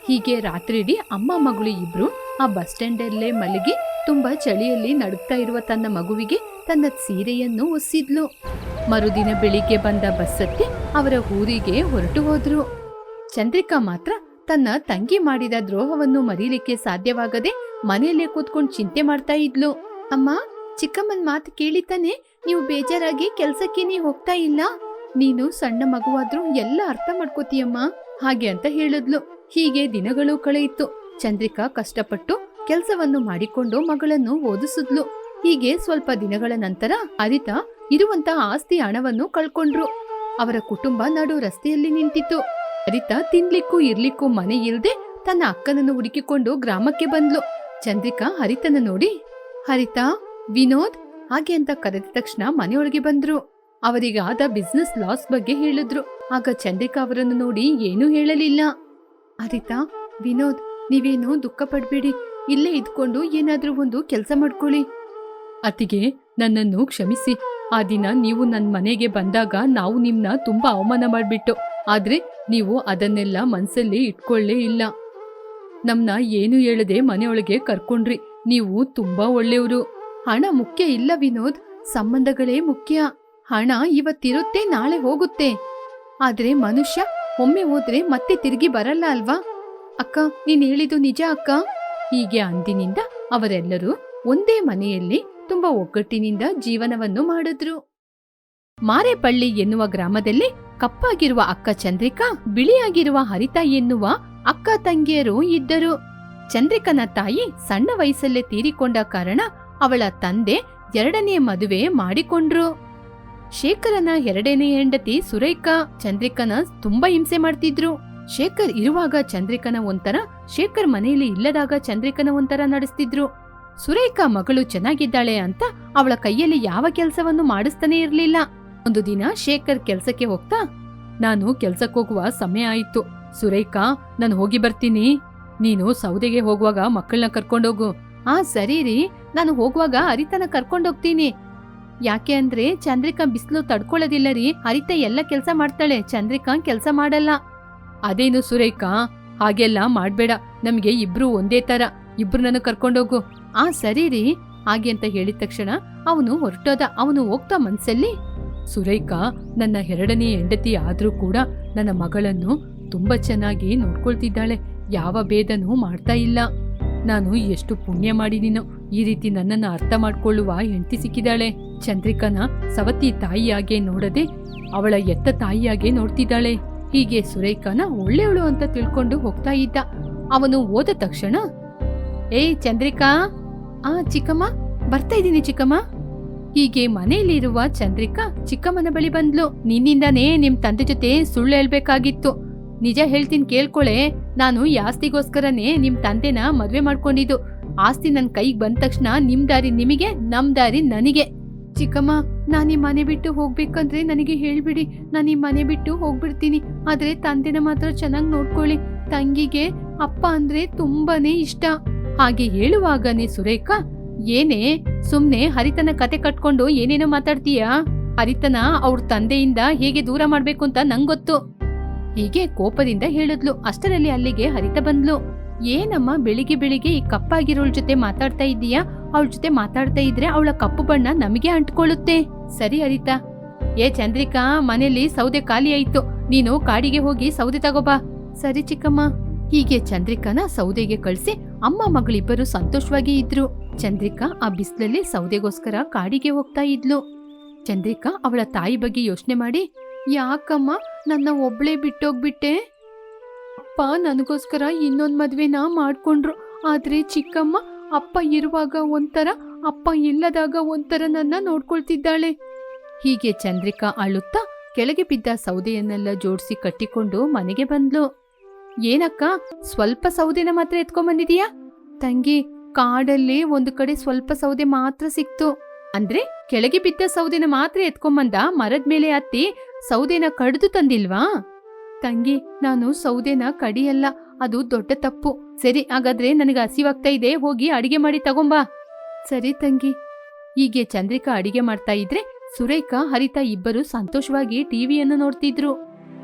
ಹೀಗೆ ರಾತ್ರಿಡಿ ಅಮ್ಮ ಮಗಳು ಇಬ್ರು ಆ ಬಸ್ ಸ್ಟ್ಯಾಂಡಲ್ಲೇ ಮಲಗಿ ತುಂಬಾ ಚಳಿಯಲ್ಲಿ ನಡುಗ್ತಾ ಇರುವ ತನ್ನ ಮಗುವಿಗೆ ತನ್ನ ಸೀರೆಯನ್ನು ಒಸ್ಸಿದ್ಲು ಮರುದಿನ ಬೆಳಿಗ್ಗೆ ಬಂದ ಬಸ್ಸತ್ತೆ ಅವರ ಊರಿಗೆ ಹೊರಟು ಹೋದ್ರು. ಚಂದ್ರಿಕಾ ಮಾತ್ರ ತನ್ನ ತಂಗಿ ಮಾಡಿದ ದ್ರೋಹವನ್ನು ಮರೀಲಿಕ್ಕೆ ಸಾಧ್ಯವಾಗದೆ ಮನೆಯಲ್ಲೇ ಕೂತ್ಕೊಂಡು ಚಿಂತೆ ಮಾಡ್ತಾ ಇದ್ಲು. ಅಮ್ಮ, ಚಿಕ್ಕಮ್ಮನ್ ಮಾತು ಕೇಳಿತಾನೆ ನೀವು ಬೇಜಾರಾಗಿ ಕೆಲ್ಸಕ್ಕೆ ನೀ ಹೋಗ್ತಾ ಇಲ್ಲ. ನೀನು ಸಣ್ಣ ಮಗುವಾದ್ರೂ ಎಲ್ಲ ಅರ್ಥ ಮಾಡ್ಕೋತೀಯಮ್ಮ, ಹಾಗೆ ಅಂತ ಹೇಳಿದ್ಲು. ಹೀಗೆ ದಿನಗಳು ಕಳೆಯಿತು. ಚಂದ್ರಿಕಾ ಕಷ್ಟಪಟ್ಟು ಕೆಲಸವನ್ನು ಮಾಡಿಕೊಂಡು ಮಗಳನ್ನು ಓದಿಸಿದ್ಲು. ಹೀಗೆ ಸ್ವಲ್ಪ ದಿನಗಳ ನಂತರ ಅರಿತ ಇರುವಂತ ಆಸ್ತಿ ಹಣವನ್ನು ಕಳ್ಕೊಂಡ್ರು. ಅವರ ಕುಟುಂಬ ನಡು ರಸ್ತೆಯಲ್ಲಿ ನಿಂತಿತ್ತು. ಅರಿತ ತಿನ್ಲಿಕ್ಕೂ ಇರ್ಲಿಕ್ಕೂ ಮನೆ ಇಲ್ದೆ ತನ್ನ ಅಕ್ಕನನ್ನು ಹುಡುಕಿಕೊಂಡು ಗ್ರಾಮಕ್ಕೆ ಬಂದ್ಲು. ಚಂದ್ರಿಕಾ ಹರಿತನ ನೋಡಿ, ಹರಿತಾ, ವಿನೋದ್ ಹಾಗೆ ಅಂತ ಕರೆದ ತಕ್ಷಣ ಮನೆಯೊಳಗೆ ಬಂದ್ರು. ಅವರಿಗಾದ ಬಿಸ್ನೆಸ್ ಲಾಸ್ ಬಗ್ಗೆ ಹೇಳಿದ್ರು. ಆಗ ಚಂದ್ರಿಕಾ ಅವರನ್ನು ನೋಡಿ ಏನೂ ಹೇಳಲಿಲ್ಲ. ಹರಿತಾ, ವಿನೋದ್, ನೀವೇನು ದುಃಖ ಪಡ್ಬೇಡಿ. ಇಲ್ಲೇ ಇದ್ಕೊಂಡು ಏನಾದ್ರೂ ಒಂದು ಕೆಲಸ ಮಾಡ್ಕೊಳ್ಳಿ. ಅತಿಗೆ ನನ್ನನ್ನು ಕ್ಷಮಿಸಿ. ಆ ದಿನ ನೀವು ನನ್ನ ಮನೆಗೆ ಬಂದಾಗ ನಾವು ನಿಮ್ನ ತುಂಬಾ ಅವಮಾನ ಮಾಡ್ಬಿಟ್ಟು. ಆದ್ರೆ ನೀವು ಅದನ್ನೆಲ್ಲ ಮನ್ಸಲ್ಲಿ ಇಟ್ಕೊಳ್ಳೇ ಇಲ್ಲ. ನಮ್ನ ಏನು ಹೇಳದೆ ಮನೆಯೊಳಗೆ ಕರ್ಕೊಂಡ್ರಿ. ನೀವು ತುಂಬಾ ಒಳ್ಳೆಯವರು. ಹಣ ಮುಖ್ಯ ಇಲ್ಲ ವಿನೋದ್. ಸಂಬಂಧಗಳೇ ಮುಖ್ಯ. ಹಣ ಇವತ್ತಿರುತ್ತೆ, ನಾಳೆ ಹೋಗುತ್ತೆ. ಆದ್ರೆ ಮನುಷ್ಯ ಒಮ್ಮೆ ಹೋದ್ರೆ ಮತ್ತೆ ತಿರುಗಿ ಬರಲ್ಲ ಅಲ್ವಾ? ಅಕ್ಕ, ನೀನ್ ಹೇಳಿದು ನಿಜ ಅಕ್ಕ? ಹೀಗೆ ಅಂದಿನಿಂದ ಅವರೆಲ್ಲರೂ ಒಂದೇ ಮನೆಯಲ್ಲಿ ತುಂಬಾ ಒಗ್ಗಟ್ಟಿನಿಂದ ಜೀವನವನ್ನು ಮಾಡಿದ್ರು. ಮಾರೇಪಳ್ಳಿ ಎನ್ನುವ ಗ್ರಾಮದಲ್ಲಿ ಕಪ್ಪಾಗಿರುವ ಅಕ್ಕ ಚಂದ್ರಿಕಾ, ಬಿಳಿಯಾಗಿರುವ ಹರಿತಾ ಎನ್ನುವ ಅಕ್ಕ ತಂಗಿಯರು ಇದ್ದರು. ಚಂದ್ರಿಕನ ತಾಯಿ ಸಣ್ಣ ವಯಸ್ಸಲ್ಲೇ ತೀರಿಕೊಂಡ ಕಾರಣ ಅವಳ ತಂದೆ ಎರಡನೇ ಮದುವೆ ಮಾಡಿಕೊಂಡ್ರು. ಶೇಖರನ ಎರಡನೇ ಹೆಂಡತಿ ಸುರೇಖಾ ಚಂದ್ರಿಕನ ತುಂಬಾ ಹಿಂಸೆ ಮಾಡ್ತಿದ್ರು. ಶೇಖರ್ ಇರುವಾಗ ಚಂದ್ರಿಕನ ಒಂಥರ, ಶೇಖರ್ ಮನೆಯಲ್ಲಿ ಇಲ್ಲದಾಗ ಚಂದ್ರಿಕನ ಒಂಥರ ನಡೆಸ್ತಿದ್ರು. ಸುರೇಖಾ ಮಗಳು ಚೆನ್ನಾಗಿದ್ದಾಳೆ ಅಂತ ಅವಳ ಕೈಯಲ್ಲಿ ಯಾವ ಕೆಲಸವನ್ನು ಮಾಡಿಸ್ತಾನೆ ಇರಲಿಲ್ಲ. ಒಂದು ದಿನ ಶೇಖರ್ ಕೆಲಸಕ್ಕೆ ಹೋಗ್ತಾ, ನಾನು ಕೆಲ್ಸಕ್ಕೋಗುವ ಸಮಯ ಆಯ್ತು. ಸುರೇಖಾ, ನಾನು ಹೋಗಿ ಬರ್ತೀನಿ. ನೀನು ಸೌದೆಗೆ ಹೋಗುವಾಗ ಮಕ್ಕಳನ್ನ ಕರ್ಕೊಂಡೋಗು. ಆ, ಸರಿ ರೀ. ನಾನು ಹೋಗುವಾಗ ಹರಿತನ ಕರ್ಕೊಂಡೋಗ್ತೀನಿ. ಯಾಕೆ ಅಂದ್ರೆ ಚಂದ್ರಿಕಾ ಬಿಸಿಲು ತಡ್ಕೊಳ್ಳೋದಿಲ್ಲ ರೀ. ಹರಿತ ಎಲ್ಲ ಕೆಲಸ ಮಾಡ್ತಾಳೆ. ಚಂದ್ರಿಕಾ ಕೆಲಸ ಮಾಡಲ್ಲ. ಅದೇನು ಸುರೇಖಾ? ಹಾಗೆಲ್ಲ ಮಾಡ್ಬೇಡ. ನಮ್ಗೆ ಇಬ್ರು ಒಂದೇ ತರ. ಇಬ್ರು ನನ್ನ ಕರ್ಕೊಂಡೋಗು. ಆ, ಸರಿ ರೀ. ಹಾಗೆ ಅಂತ ಹೇಳಿದ ತಕ್ಷಣ ಅವನು ಹೊರಟೋದ. ಅವನು ಹೋಗ್ತಾ ಮನ್ಸಲ್ಲಿ. ಸುರೇಖಾ, ನನ್ನ ಎರಡನೇ ಹೆಂಡತಿ ಆದ್ರೂ ಕೂಡ ನನ್ನ ಮಗಳನ್ನು ತುಂಬಾ ಚೆನ್ನಾಗಿ ನೋಡ್ಕೊಳ್ತಿದ್ದಾಳೆ. ಯಾವ ಭೇದನೂ ಮಾಡ್ತಾ ಇಲ್ಲ. ನಾನು ಎಷ್ಟು ಪುಣ್ಯ ಮಾಡಿದೀನೋ, ಈ ರೀತಿ ನನ್ನನ್ನು ಅರ್ಥ ಮಾಡ್ಕೊಳ್ಳುವ ಹೆಂಡತಿ ಸಿಕ್ಕಿದಾಳೆ. ಚಂದ್ರಿಕನ ಸವತಿ ತಾಯಿಯಾಗೆ ನೋಡದೆ ಅವಳ ಎತ್ತ ತಾಯಿಯಾಗೆ ನೋಡ್ತಿದ್ದಾಳೆ. ಹೀಗೆ ಸುರೇಖನ ಒಳ್ಳೆಯವಳು ಅಂತ ತಿಳ್ಕೊಂಡು ಹೋಗ್ತಾ ಇದ್ದ. ಅವನು ಓದ ತಕ್ಷಣ ಏಯ್ ಚಂದ್ರಿಕಾ, ಆ ಚಿಕ್ಕಮ್ಮ, ಬರ್ತಾ ಇದ್ದೀನಿ ಚಿಕ್ಕಮ್ಮ. ಹೀಗೆ ಮನೆಯಲ್ಲಿರುವ ಚಂದ್ರಿಕಾ ಚಿಕ್ಕಮ್ಮನ ಬಳಿ ಬಂದ್ಲು. ನಿನ್ನಿಂದಾನೇ ನಿಮ್ ತಂದೆ ಜೊತೆ ಸುಳ್ಳು ಹೇಳ್ಬೇಕಾಗಿತ್ತು. ನಿಜ ಹೇಳ್ತೀನಿ ಕೇಳ್ಕೊಳೆ. ನಾನು ಆಸ್ತಿಗೋಸ್ಕರನೇ ನಿಮ್ ತಂದೆನ ಮದ್ವೆ ಮಾಡ್ಕೊಂಡಿದ್ದು. ಆಸ್ತಿ ನನ್ ಕೈಗೆ ಬಂದ ತಕ್ಷಣ ನಿಮ್ ದಾರಿ ನಿಮಗೆ, ನಮ್ ದಾರಿ ನನಗೆ. ಚಿಕ್ಕಮ್ಮ, ನಾನು ಈ ಮನೆ ಬಿಟ್ಟು ಹೋಗ್ಬೇಕಂದ್ರೆ ನನಗೆ ಹೇಳ್ಬಿಡಿ. ನಾನು ಈ ಮನೆ ಬಿಟ್ಟು ಹೋಗ್ಬಿಡ್ತೀನಿ. ಆದ್ರೆ ತಂದೆನ ಮಾತ್ರ ಚೆನ್ನಾಗಿ ನೋಡ್ಕೊಳ್ಳಿ. ತಂಗಿಗೆ ಅಪ್ಪ ಅಂದ್ರೆ ತುಂಬಾನೇ ಇಷ್ಟ. ಹಾಗೆ ಹೇಳುವಾಗನೇ ಸುರೇಖ, ಏನೇ, ಸುಮ್ನೆ ಹರಿತನ ಕತೆ ಕಟ್ಕೊಂಡು ಏನೇನೋ ಮಾತಾಡ್ತೀಯಾ? ಹರಿತನ ಅವ್ರ ತಂದೆಯಿಂದ ಹೇಗೆ ದೂರ ಮಾಡ್ಬೇಕು ಅಂತ ನಂಗೊತ್ತು. ಹೀಗೆ ಕೋಪದಿಂದ ಹೇಳಿದ್ಲು. ಅಷ್ಟರಲ್ಲಿ ಅಲ್ಲಿಗೆ ಹರಿತ ಬಂದ್ಲು. ಏನಮ್ಮ, ಬೆಳಿಗ್ಗೆ ಬೆಳಿಗ್ಗೆ ಈ ಕಪ್ಪಾಗಿರೋಳ ಜೊತೆ ಮಾತಾಡ್ತಾ ಇದ್ದೀಯಾ? ಅವಳ ಜೊತೆ ಮಾತಾಡ್ತಾ ಇದ್ರೆ ಅವಳ ಕಪ್ಪು ಬಣ್ಣ ನಮಗೆ ಅಂಟ್ಕೊಳ್ಳುತ್ತೆ. ಸರಿ ಹರಿತಾ. ಏ ಚಂದ್ರಿಕಾ ಮನೇಲಿ ಸೌದೆ ಖಾಲಿ ಆಯ್ತು. ನೀನು ಕಾಡಿಗೆ ಹೋಗಿ ಸೌದೆ ತಗೋಬಾ. ಸರಿ ಚಿಕ್ಕಮ್ಮ. ಹೀಗೆ ಚಂದ್ರಿಕಾನ ಸೌದೆಗೆ ಕಳ್ಸಿ ಅಮ್ಮ ಮಗಳಿಬ್ಬರು ಸಂತೋಷವಾಗಿ ಇದ್ರು. ಚಂದ್ರಿಕಾ ಆ ಬಿಸಿಲಲ್ಲಿ ಸೌದೆಗೋಸ್ಕರ ಕಾಡಿಗೆ ಹೋಗ್ತಾ ಇದ್ಲು. ಚಂದ್ರಿಕಾ ಅವಳ ತಾಯಿ ಬಗ್ಗೆ ಯೋಚನೆ ಮಾಡಿ ಯಾಕಮ್ಮ? ನನ್ನ ಒಬ್ಳೆ ಬಿಟ್ಟೋಗ್ಬಿಟ್ಟೆ? ಅಪ್ಪ, ನನಗೋಸ್ಕರ ಇನ್ನೊಂದು ಮದುವೆನ ಮಾಡ್ಕೊಂಡ್ರು. ಆದ್ರೆ ಚಿಕ್ಕಮ್ಮ, ಅಪ್ಪ ಇರುವಾಗ ಒಂಥರ, ಅಪ್ಪ ಇಲ್ಲದಾಗ ಒಂಥರ ನನ್ನ ನೋಡ್ಕೊಳ್ತಿದ್ದಾಳೆ. ಹೀಗೆ ಚಂದ್ರಿಕಾ ಅಳುತ್ತಾ ಕೆಳಗೆ ಬಿದ್ದ ಸೌದೆಯನ್ನೆಲ್ಲ ಜೋಡಿಸಿ ಕಟ್ಟಿಕೊಂಡು ಮನೆಗೆ ಬಂದ್ಲು. ಏನಕ್ಕ, ಸ್ವಲ್ಪ ಸೌದೆನ ಮಾತ್ರ ಎತ್ಕೊಂಬಂದಿದೀಯಾ? ತಂಗಿ, ಕಾಡಲ್ಲಿ ಒಂದು ಕಡೆ ಸ್ವಲ್ಪ ಸೌದೆ ಮಾತ್ರ ಸಿಕ್ತು. ಅಂದ್ರೆ ಕೆಳಗೆ ಬಿದ್ದ ಸೌದೆನ ಮಾತ್ರ ಎತ್ಕೊಂಬಂದ ಮರದ ಮೇಲೆ ಹತ್ತಿ ಸೌದೆನ ಕಡ್ದು ತಂದಿಲ್ವಾ? ತಂಗಿ, ನಾನು ಸೌದೆನ ಕಡಿಯಲ್ಲ, ಅದು ದೊಡ್ಡ ತಪ್ಪು. ಸರಿ, ಹಾಗಾದ್ರೆ ನನಗೆ ಹಸಿವಾಗ್ತಾ ಇದೆ, ಹೋಗಿ ಅಡಿಗೆ ಮಾಡಿ ತಗೊಂಬಾ. ಸರಿ ತಂಗಿ. ಹೀಗೆ ಚಂದ್ರಿಕಾ ಅಡಿಗೆ ಮಾಡ್ತಾ ಇದ್ರೆ ಸುರೇಖಾ, ಹರಿತಾ ಇಬ್ಬರು ಸಂತೋಷವಾಗಿ ಟಿವಿಯನ್ನು ನೋಡ್ತಿದ್ರು.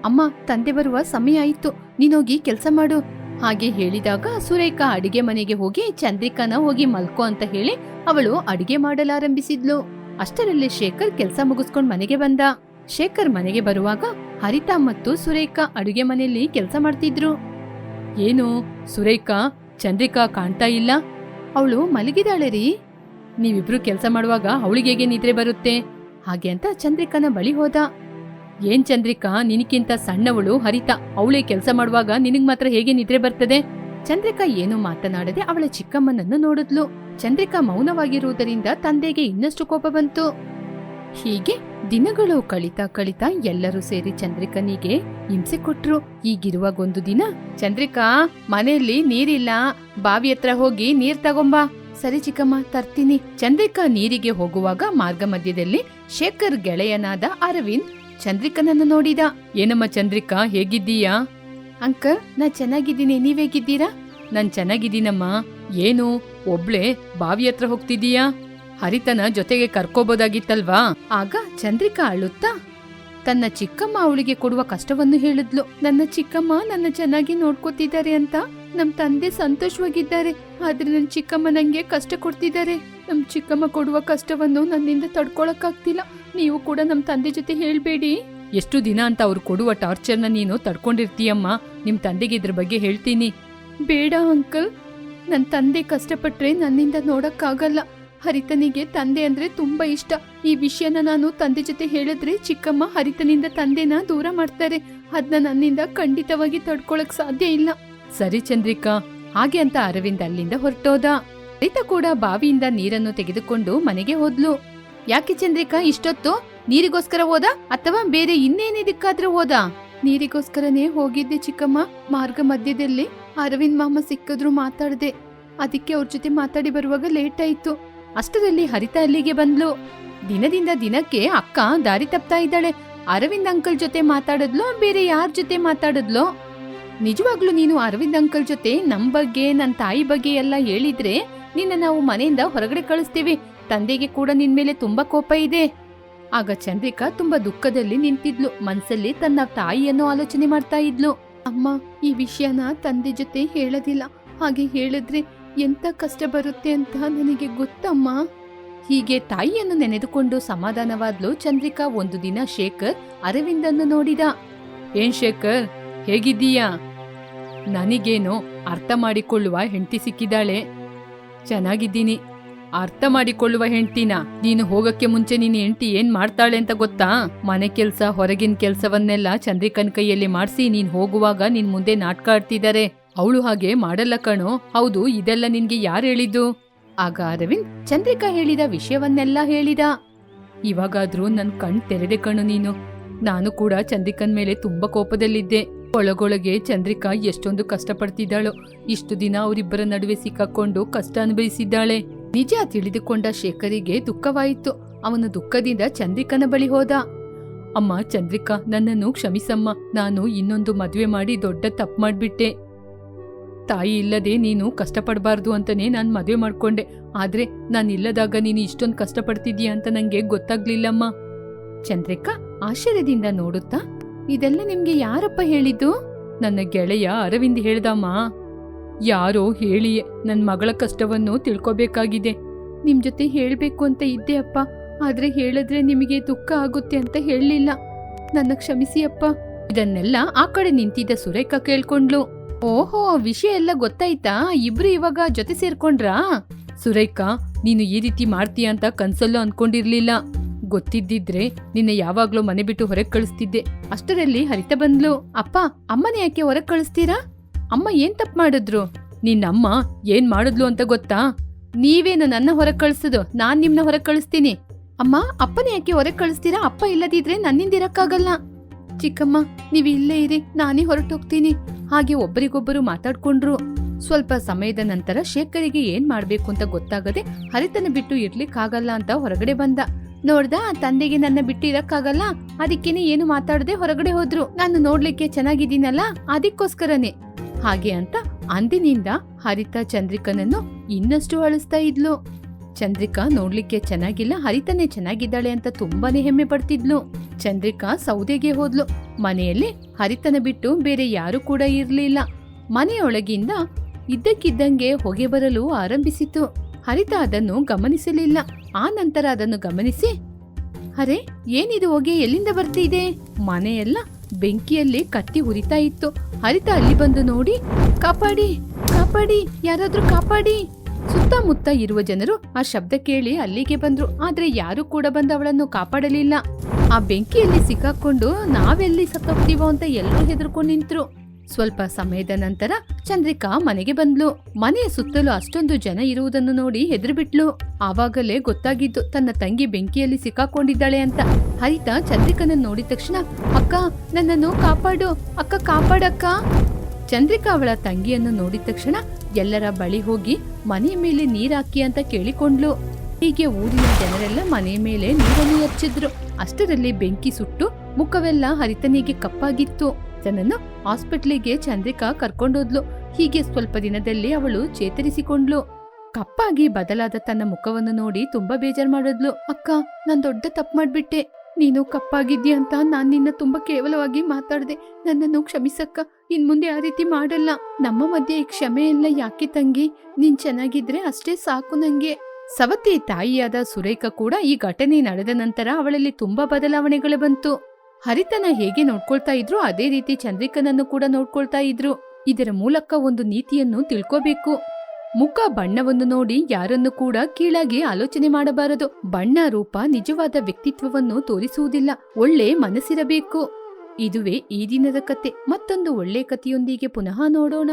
ಅಮ್ಮ, ತಂದೆ ಬರುವ ಸಮಯ ಆಯ್ತು, ನೀನೋಗಿ ಕೆಲಸ ಮಾಡು. ಹಾಗೆ ಹೇಳಿದಾಗ ಸುರೇಖಾ ಅಡಿಗೆ ಮನೆಗೆ ಹೋಗಿ ಚಂದ್ರಿಕಾನ ಹೋಗಿ ಮಲ್ಕೋ ಅಂತ ಹೇಳಿ ಅವಳು ಅಡಿಗೆ ಮಾಡಲಾರಂಭಿಸಿದ್ಲು. ಅಷ್ಟರಲ್ಲಿ ಶೇಖರ್ ಕೆಲಸ ಮುಗಿಸ್ಕೊಂಡ್ ಮನೆಗೆ ಬಂದ. ಶೇಖರ್ ಮನೆಗೆ ಬರುವಾಗ ಹರಿತಾ ಮತ್ತು ಸುರೇಖಾ ಅಡುಗೆ ಮನೆಯಲ್ಲಿ ಕೆಲಸ ಮಾಡ್ತಿದ್ರು. ಏನು, ಸುರೇಖಾ, ಚಂದ್ರಿಕಾ ಕಾಣ್ತಾ ಇಲ್ಲ? ಅವಳು ಮಲಗಿದಾಳೆ ರೀ. ನೀವಿಬ್ರು ಕೆಲಸ ಮಾಡುವಾಗ ಅವಳಿಗೆ ಹೇಗೆ ನಿದ್ರೆ ಬರುತ್ತೆ? ಹಾಗೆ ಅಂತ ಚಂದ್ರಿಕಾನ ಬಳಿ ಹೋದ. ಏನ್ ಚಂದ್ರಿಕಾ, ನಿನಕ್ಕಿಂತ ಸಣ್ಣವಳು ಹರಿತಾ, ಅವಳೇ ಕೆಲಸ ಮಾಡುವಾಗ ನಿನಗ್ ಮಾತ್ರ ಹೇಗೆ ನಿದ್ರೆ ಬರ್ತದೆ? ಚಂದ್ರಿಕಾ ಏನು ಮಾತನಾಡದೆ ಅವಳ ಚಿಕ್ಕಮ್ಮನನ್ನು ನೋಡಿದ್ಲು. ಚಂದ್ರಿಕಾ ಮೌನವಾಗಿರುವುದರಿಂದ ತಂದೆಗೆ ಇನ್ನಷ್ಟು ಕೋಪ ಬಂತು. ಹೀಗೆ ದಿನಗಳು ಕಳಿತಾ ಕಳಿತಾ ಎಲ್ಲರೂ ಸೇರಿ ಚಂದ್ರಿಕನಿಗೆ ಹಿಂಸೆ ಕೊಟ್ರು. ಈಗಿರುವಾಗೊಂದು ದಿನ, ಚಂದ್ರಿಕಾ, ಮನೆಯಲ್ಲಿ ನೀರಿಲ್ಲ. ಬಾವಿ ಹತ್ರ ಹೋಗಿ ನೀರ್ ತಗೊಂಬಾ. ಸರಿ ಚಿಕ್ಕಮ್ಮ, ತರ್ತೀನಿ. ಚಂದ್ರಿಕಾ ನೀರಿಗೆ ಹೋಗುವಾಗ ಮಾರ್ಗ ಮಧ್ಯದಲ್ಲಿ ಶೇಖರ್ ಗೆಳೆಯನಾದ ಅರವಿಂದ್ ಚಂದ್ರಿಕನನ್ನು ನೋಡಿದ. ಏನಮ್ಮ ಚಂದ್ರಿಕಾ, ಹೇಗಿದ್ದೀಯಾ? ಅಂಕಲ್, ನಾ ಚೆನ್ನಾಗಿದ್ದೀನಿ. ನೀವ್ ಹೇಗಿದ್ದೀರಾ? ನಾನ್ ಚೆನ್ನಾಗಿದ್ದೀನಮ್ಮ. ಏನು, ಒಬ್ಳೆ ಬಾವಿ ಹತ್ರ ಹೋಗ್ತಿದೀಯಾ ಹರಿತನ ಜೊತೆಗೆ ಕರ್ಕೋಬೋದಾಗಿತ್ತಲ್ವಾ? ಆಗ ಚಂದ್ರಿಕಾ ಅಳುತ್ತಾ, ತನ್ನ ಚಿಕ್ಕಮ್ಮ ಅವಳಿಗೆ ಕೊಡುವ ಕಷ್ಟವನ್ನು ಹೇಳಿದ್ಲು. ನನ್ನ ಚಿಕ್ಕಮ್ಮ ನನ್ನ ಚೆನ್ನಾಗಿ ನೋಡ್ಕೋತಿದ್ದಾರೆ ಅಂತ. ನಮ್ ತಂದೆ ಸಂತೋಷವಾಗಿದ್ದಾರೆ. ಆದ್ರೆ ನನ್ನ ಚಿಕ್ಕಮ್ಮ ನಂಗೆ ಕಷ್ಟ ಕೊಡ್ತಿದ್ದಾರೆ. ನಮ್ ಚಿಕ್ಕಮ್ಮ ಕೊಡುವ ಕಷ್ಟವನ್ನು ನನ್ನಿಂದ ತಡ್ಕೊಳಕ್ಕಾಗ್ತಿಲ್ಲ. ನೀವು ಕೂಡ ನಮ್ ತಂದೆ ಜೊತೆ ಹೇಳ್ಬೇಡಿ. ಎಷ್ಟು ದಿನ ಅಂತ ಅವ್ರು ಕೊಡುವ ಟಾರ್ಚರ್ನ ನೀನು ತಡ್ಕೊಂಡಿರ್ತೀಯಮ್ಮ. ನಿಮ್ ತಂದೆಗೆ ಇದ್ರ ಬಗ್ಗೆ ಹೇಳ್ತೀನಿ. ಬೇಡ ಅಂಕಲ್. ನನ್ನ ತಂದೆ ಕಷ್ಟಪಟ್ರೆ ನನ್ನಿಂದ ನೋಡಕ್ಕಾಗಲ್ಲ. ಹರಿತನಿಗೆ ತಂದೆ ಅಂದ್ರೆ ತುಂಬಾ ಇಷ್ಟ. ಈ ವಿಷಯನ ನಾನು ತಂದೆ ಜೊತೆ ಹೇಳಿದ್ರೆ ಚಿಕ್ಕಮ್ಮ ಹರಿತನಿಂದ ತಂದೆನ ದೂರ ಮಾಡ್ತಾರೆ. ಅದನ್ನ ನನ್ನಿಂದ ಖಂಡಿತವಾಗಿ ತಡ್ಕೊಳಕ್ ಸಾಧ್ಯ ಇಲ್ಲ. ಸರಿ ಚಂದ್ರಿಕಾ ಹಾಗೆ ಅಂತ ಅರವಿಂದ್ ಅಲ್ಲಿಂದ ಹೊರಟೋದ. ಹರಿತ ಕೂಡ ಬಾವಿಯಿಂದ ನೀರನ್ನು ತೆಗೆದುಕೊಂಡು ಮನೆಗೆ ಹೋದ್ಲು. ಯಾಕೆ ಚಂದ್ರಿಕಾ ಇಷ್ಟೊತ್ತು ನೀರಿಗೋಸ್ಕರ ಹೋದ ಅಥವಾ ಬೇರೆ ಇನ್ನೇನಿದಕ್ಕಾದ್ರೂ ಹೋದ? ನೀರಿಗೋಸ್ಕರನೇ ಹೋಗಿದ್ದೆ ಚಿಕ್ಕಮ್ಮ. ಮಾರ್ಗ ಮಧ್ಯದಲ್ಲಿ ಅರವಿಂದ್ ಮಾಮ ಸಿಕ್ಕಿದ್ರು ಮಾತಾಡ್ದೆ. ಅದಕ್ಕೆ ಅವ್ರ ಜೊತೆ ಮಾತಾಡಿ ಬರುವಾಗ ಲೇಟ್ ಆಯ್ತು. ಅಷ್ಟರಲ್ಲಿ ಹರಿತಾ ಅಲ್ಲಿಗೆ ಬಂದ್ಲು. ದಿನದಿಂದ ದಿನಕ್ಕೆ ಅಕ್ಕ ದಾರಿ ತಪ್ತಾ ಇದ್ದಾಳೆ. ಅರವಿಂದ್ ಅಂಕಲ್ ಜೊತೆ ಮಾತಾಡದ್ಲೋ, ಬೇರೆ ಯಾರ ಜೊತೆ ಮಾತಾಡದ್ಲೋ? ನಿಜವಾಗ್ಲೂ ನೀನು ಅರವಿಂದ್ ಅಂಕಲ್ ಜೊತೆ ನಮ್ ಬಗ್ಗೆ ನನ್ನ ತಾಯಿ ಬಗ್ಗೆ ಎಲ್ಲ ಹೇಳಿದ್ರೆ ನಿನ್ನ ನಾವು ಮನೆಯಿಂದ ಹೊರಗಡೆ ಕಳಿಸ್ತೀವಿ. ತಂದೆಗೆ ಕೂಡ ನಿನ್ ಮೇಲೆ ತುಂಬಾ ಕೋಪ ಇದೆ. ಆಗ ಚಂದ್ರಿಕಾ ತುಂಬಾ ದುಃಖದಲ್ಲಿ ನಿಂತಿದ್ಲು. ಮನ್ಸಲ್ಲಿ ತನ್ನ ತಾಯಿಯನ್ನು ಆಲೋಚನೆ ಮಾಡ್ತಾ ಇದ್ಲು. ಅಮ್ಮ, ಈ ವಿಷಯನ ತಂದೆ ಜೊತೆ ಹೇಳೋದಿಲ್ಲ. ಹಾಗೆ ಹೇಳಿದ್ರೆ ಎಂತ ಕಷ್ಟ ಬರುತ್ತೆ ಅಂತ ನನಗೆ ಗೊತ್ತಮ್ಮ. ಹೀಗೆ ತಾಯಿಯನ್ನು ನೆನೆದುಕೊಂಡು ಸಮಾಧಾನವಾದ್ಲು ಚಂದ್ರಿಕಾ ಒಂದು ದಿನ ಶೇಖರ್ ಅರವಿಂದನ್ನು ನೋಡಿದ. ಏನ್ ಶೇಖರ್, ಹೇಗಿದ್ದೀಯಾ? ನನಗೇನೋ ಅರ್ಥ ಮಾಡಿಕೊಳ್ಳುವ ಹೆಂಡತಿ ಸಿಕ್ಕಿದಾಳೆ. ಚೆನ್ನಾಗಿದ್ದೀನಿ. ಅರ್ಥ ಮಾಡಿಕೊಳ್ಳುವ ಹೆಂಡ್ತಿನ ನೀನು ಹೋಗಕ್ಕೆ ಮುಂಚೆ ನೀನು ಹೆಂಡತಿ ಏನ್ ಮಾಡ್ತಾಳೆ ಅಂತ ಗೊತ್ತಾ? ಮನೆ ಕೆಲಸ, ಹೊರಗಿನ ಕೆಲ್ಸವನ್ನೆಲ್ಲ ಚಂದ್ರಿಕನ್ ಕೈಯಲ್ಲಿ ಮಾಡಿಸಿ ನೀನ್ ಹೋಗುವಾಗ ನಿನ್ ಮುಂದೆ ನಾಟಕ ಆಡ್ತಿದ್ದಾರೆ ಅವಳು ಹಾಗೆ ಮಾಡಲ್ಲ ಕಣೋ. ಹೌದು, ಇದೆಲ್ಲ ನಿನ್ಗೆ ಯಾರು ಹೇಳಿದ್ದು? ಆಗ ಅರವಿಂದ್ ಚಂದ್ರಿಕಾ ಹೇಳಿದ ವಿಷಯವನ್ನೆಲ್ಲ ಹೇಳಿದ. ಇವಾಗಾದ್ರೂ ನನ್ ಕಣ್ ತೆರೆದೆ ಕಣು ನೀನು. ನಾನು ಕೂಡ ಚಂದ್ರಿಕನ್ ಮೇಲೆ ತುಂಬಾ ಕೋಪದಲ್ಲಿದ್ದೆ. ಒಳಗೊಳಗೆ ಚಂದ್ರಿಕಾ ಎಷ್ಟೊಂದು ಕಷ್ಟಪಡ್ತಿದ್ದಾಳೋ. ಇಷ್ಟು ದಿನ ಅವರಿಬ್ಬರ ನಡುವೆ ಸಿಕ್ಕಾಕೊಂಡು ಕಷ್ಟ ಅನುಭವಿಸಿದ್ದಾಳೆ. ನಿಜ ತಿಳಿದುಕೊಂಡ ಶೇಖರಿಗೆ ದುಃಖವಾಯಿತು. ಅವನ ದುಃಖದಿಂದ ಚಂದ್ರಿಕನ ಬಳಿ ಹೋದ. ಅಮ್ಮ, ಚಂದ್ರಿಕಾ, ನನ್ನನ್ನು ಕ್ಷಮಿಸಮ್ಮ. ನಾನು ಇನ್ನೊಂದು ಮದುವೆ ಮಾಡಿ ದೊಡ್ಡ ತಪ್ಪು ಮಾಡ್ಬಿಟ್ಟೆ. ತಾಯಿ ಇಲ್ಲದೆ ನೀನು ಕಷ್ಟಪಡಬಾರ್ದು ಅಂತನೇ ನಾನು ಮದುವೆ ಮಾಡ್ಕೊಂಡೆ. ಆದ್ರೆ ನಾನು ಇಲ್ಲದಾಗ ನೀನು ಇಷ್ಟೊಂದು ಕಷ್ಟಪಡ್ತಿದ್ಯಾ ಅಂತ ನಂಗೆ ಗೊತ್ತಾಗ್ಲಿಲ್ಲಮ್ಮ. ಚಂದ್ರಿಕಾ, ಆಶ್ಚರ್ಯದಿಂದ ನೋಡುತ್ತಾ, ಇದೆಲ್ಲ ನಿಮ್ಗೆ ಯಾರಪ್ಪ ಹೇಳಿದ್ದು? ನನ್ನ ಗೆಳೆಯ ಅರವಿಂದ್ ಹೇಳ್ದಮ್ಮ. ಯಾರೋ ಹೇಳಿಯೇ ನನ್ನ ಮಗಳ ಕಷ್ಟವನ್ನು ತಿಳ್ಕೊಬೇಕಾಗಿದೆ. ನಿಮ್ ಜೊತೆ ಹೇಳ್ಬೇಕು ಅಂತ ಇದ್ದೆ ಅಪ್ಪ. ಆದ್ರೆ ಹೇಳಿದ್ರೆ ನಿಮಗೆ ದುಃಖ ಆಗುತ್ತೆ ಅಂತ ಹೇಳಲಿಲ್ಲ. ನನ್ನ ಕ್ಷಮಿಸಿ ಅಪ್ಪ. ಇದನ್ನೆಲ್ಲ ಆ ಕಡೆ ನಿಂತಿದ್ದ ಸುರೇಖ ಕೇಳ್ಕೊಂಡ್ಲು. ಓಹೋ, ವಿಷಯ ಎಲ್ಲ ಗೊತ್ತಾಯ್ತಾ? ಇಬ್ರು ಇವಾಗ ಜೊತೆ ಸೇರ್ಕೊಂಡ್ರಾ? ಸುರೇಖ, ನೀನು ಈ ರೀತಿ ಮಾಡ್ತೀಯ ಅಂತ ಕನ್ಸಲ್ಲೂ ಅನ್ಕೊಂಡಿರ್ಲಿಲ್ಲ. ಗೊತ್ತಿದ್ದಿದ್ರೆ ನಿನ್ನ ಯಾವಾಗ್ಲೂ ಮನೆ ಬಿಟ್ಟು ಹೊರಗೆ ಕಳಿಸ್ತಿದ್ದೆ. ಅಷ್ಟರಲ್ಲಿ ಹರಿತ ಬಂದ್ಲು. ಅಪ್ಪ, ಅಮ್ಮನ ಯಾಕೆ ಹೊರಗೆ ಕಳಿಸ್ತೀರಾ? ಅಮ್ಮ ಏನ್ ತಪ್ಪು ಮಾಡಿದ್ರು? ನಿನ್ನಮ್ಮ ಏನ್ ಮಾಡಿದ್ಲು ಅಂತ ಗೊತ್ತಾ? ನೀವೇನು ನನ್ನ ಹೊರಗೆ ಕಳಿಸೋದು, ನಾನ್ ನಿಮ್ನ ಹೊರಗೆ ಕಳಿಸ್ತೀನಿ. ಅಮ್ಮ, ಅಪ್ಪನ ಯಾಕೆ ಹೊರಗೆ ಕಳಿಸ್ತೀರಾ? ಅಪ್ಪ ಇಲ್ಲದಿದ್ರೆ ನನ್ನಿಂದ ಇರಕ್ಕಾಗಲ್ಲ. ಚಿಕ್ಕಮ್ಮ, ನೀವು ಇಲ್ಲೇ ಇರಿ, ನಾನೇ ಹೊರಟೋಗ್ತೀನಿ. ಹಾಗೆ ಒಬ್ಬರಿಗೊಬ್ಬರು ಮಾತಾಡ್ಕೊಂಡ್ರು. ಸ್ವಲ್ಪ ಸಮಯದ ನಂತರ ಶೇಖರಿಗೆ ಏನ್ ಮಾಡ್ಬೇಕು ಅಂತ ಗೊತ್ತಾಗದೆ ಹರಿತನ ಬಿಟ್ಟು ಇರ್ಲಿಕ್ಕಾಗಲ್ಲ ಅಂತ ಹೊರಗಡೆ ಬಂದ. ನೋಡ್ದ, ತಂದೆಗೆ ನನ್ನ ಬಿಟ್ಟು ಇರಕ್ಕಾಗಲ್ಲ? ಅದಕ್ಕೇನೆ ಏನು ಮಾತಾಡದೆ ಹೊರಗಡೆ ಹೋದ್ರು. ನಾನು ನೋಡ್ಲಿಕ್ಕೆ ಚೆನ್ನಾಗಿದ್ದೀನಲ್ಲ, ಅದಕ್ಕೋಸ್ಕರನೇ. ಹಾಗೆ ಅಂತ ಅಂದಿನಿಂದ ಹರಿತ ಚಂದ್ರಿಕನನ್ನು ಇನ್ನಷ್ಟು ಅಳಿಸ್ತಾ ಇದ್ಲು. ಚಂದ್ರಿಕಾ ನೋಡ್ಲಿಕ್ಕೆ ಚೆನ್ನಾಗಿಲ್ಲ, ಹರಿತನೇ ಚೆನ್ನಾಗಿದ್ದಾಳೆ ಅಂತ ತುಂಬಾನೇ ಹೆಮ್ಮೆ ಪಡ್ತಿದ್ಲು. ಚಂದ್ರಿಕಾ ಸೌದೆಗೆ ಹೋದ್ಲು. ಮನೆಯಲ್ಲಿ ಹರಿತನ ಬಿಟ್ಟು ಬೇರೆ ಯಾರು ಕೂಡ ಇರಲಿಲ್ಲ. ಮನೆಯೊಳಗಿಂದ ಇದ್ದಕ್ಕಿದ್ದಂಗೆ ಹೊಗೆ ಬರಲು ಆರಂಭಿಸಿತು ಹರಿತ ಅದನ್ನು ಗಮನಿಸಲಿಲ್ಲ. ಆ ನಂತರ ಅದನ್ನು ಗಮನಿಸಿ, ಅರೆ, ಏನಿದು ಹೊಗೆ ಎಲ್ಲಿಂದ ಬರ್ತಿದೆ? ಮನೆಯೆಲ್ಲ ಬೆಂಕಿಯಲ್ಲಿ ಕತ್ತಿ ಉರಿತಾ ಇತ್ತು. ಹರಿತ ಅಲ್ಲಿ ಬಂದು ನೋಡಿ, ಕಾಪಾಡಿ ಕಾಪಾಡಿ, ಯಾರಾದ್ರೂ ಕಾಪಾಡಿ. ಸುತ್ತಮುತ್ತ ಇರುವ ಜನರು ಆ ಶಬ್ದ ಕೇಳಿ ಅಲ್ಲಿಗೆ ಬಂದ್ರು. ಆದ್ರೆ ಯಾರು ಕೂಡ ಬಂದು ಅವಳನ್ನು ಕಾಪಾಡಲಿಲ್ಲ. ಆ ಬೆಂಕಿಯಲ್ಲಿ ಸಿಕ್ಕಾಕೊಂಡು ನಾವೆಲ್ಲಿ ಸತ್ತೋಗ್ತೀವೋ ಅಂತ ಎಲ್ಲರೂ ಹೆದರ್ಕೊಂಡು ನಿಂತ್ರು. ಸ್ವಲ್ಪ ಸಮಯದ ನಂತರ ಚಂದ್ರಿಕಾ ಮನೆಗೆ ಬಂದ್ಲು. ಮನೆಯ ಸುತ್ತಲೂ ಅಷ್ಟೊಂದು ಜನ ಇರುವುದನ್ನು ನೋಡಿ ಹೆದರ್ಬಿಟ್ಲು. ಆವಾಗಲೇ ಗೊತ್ತಾಗಿದ್ದು ತನ್ನ ತಂಗಿ ಬೆಂಕಿಯಲ್ಲಿ ಸಿಕ್ಕಾಕೊಂಡಿದ್ದಾಳೆ ಅಂತ. ಹರಿತ ಚಂದ್ರಿಕನ ನೋಡಿದ ತಕ್ಷಣ, ಅಕ್ಕ, ನನ್ನನ್ನು ಕಾಪಾಡು. ಅಕ್ಕ, ಕಾಪಾಡಕ್ಕ. ಚಂದ್ರಿಕಾ ಅವಳ ತಂಗಿಯನ್ನು ನೋಡಿದ ತಕ್ಷಣ ಎಲ್ಲರ ಬಳಿ ಹೋಗಿ ಮನೆಯ ಮೇಲೆ ನೀರಾಕಿ ಅಂತ ಕೇಳಿಕೊಂಡ್ಲು. ಹೀಗೆ ಊರಿನ ಜನರೆಲ್ಲ ಮನೆ ಮೇಲೆ ನೀರನ್ನು ಹಚ್ಚಿದ್ರು ಅಷ್ಟರಲ್ಲಿ ಬೆಂಕಿ ಸುಟ್ಟು ಮುಖವೆಲ್ಲ ಹರಿತನಿಗೆ ಕಪ್ಪಾಗಿತ್ತು. ತನ್ನನ್ನು ಹಾಸ್ಪಿಟ್ಲಿಗೆ ಚಂದ್ರಿಕಾ ಕರ್ಕೊಂಡೋದ್ಲು. ಹೀಗೆ ಸ್ವಲ್ಪ ದಿನದಲ್ಲಿ ಅವಳು ಚೇತರಿಸಿಕೊಂಡ್ಲು. ಕಪ್ಪಾಗಿ ಬದಲಾದ ತನ್ನ ಮುಖವನ್ನು ನೋಡಿ ತುಂಬಾ ಬೇಜಾರ್ ಮಾಡಿದ್ಲು. ಅಕ್ಕ, ನಾನ್ ದೊಡ್ಡ ತಪ್ಪು ಮಾಡ್ಬಿಟ್ಟೆ. ನೀನು ಕಪ್ಪಾಗಿದ್ಯಾ ಅಂತ ನಾನು ನಿನ್ನ ತುಂಬಾ ಕೇವಲವಾಗಿ ಮಾತಾಡಿದೆ. ನನ್ನನ್ನು ಕ್ಷಮಿಸಕ್ಕ. ಇನ್ ಮುಂದೆ ಆ ರೀತಿ ಮಾಡಲ್ಲ. ನಮ್ಮ ಮಧ್ಯೆ ಈ ಕ್ಷಮೆ ಎಲ್ಲ ಯಾಕೆ ತಂಗಿ? ನೀನ್ ಚೆನ್ನಾಗಿದ್ರೆ ಅಷ್ಟೇ ಸಾಕು ನಂಗೆ. ಸವತಿ ತಾಯಿಯಾದ ಸುರೇಖ ಕೂಡ ಈ ಘಟನೆ ನಡೆದ ನಂತರ ಅವಳಲ್ಲಿ ತುಂಬಾ ಬದಲಾವಣೆಗಳು ಬಂತು. ಹರಿತನ ಹೇಗೆ ನೋಡ್ಕೊಳ್ತಾ ಇದ್ರು ಅದೇ ರೀತಿ ಚಂದ್ರಿಕನನ್ನು ಕೂಡ ನೋಡ್ಕೊಳ್ತಾ ಇದ್ರು. ಇದರ ಮೂಲಕ ಒಂದು ನೀತಿಯನ್ನು ತಿಳ್ಕೋಬೇಕು. ಮುಖ ಬಣ್ಣವನ್ನು ನೋಡಿ ಯಾರನ್ನು ಕೂಡ ಕೀಳಾಗಿ ಆಲೋಚನೆ ಮಾಡಬಾರದು. ಬಣ್ಣ ರೂಪ ನಿಜವಾದ ವ್ಯಕ್ತಿತ್ವವನ್ನು ತೋರಿಸುವುದಿಲ್ಲ. ಒಳ್ಳೆ ಮನಸ್ಸಿರಬೇಕು. ಇದುವೇ ಈ ದಿನದ ಕತೆ. ಮತ್ತೊಂದು ಒಳ್ಳೆ ಕಥೆಯೊಂದಿಗೆ ಪುನಃ ನೋಡೋಣ.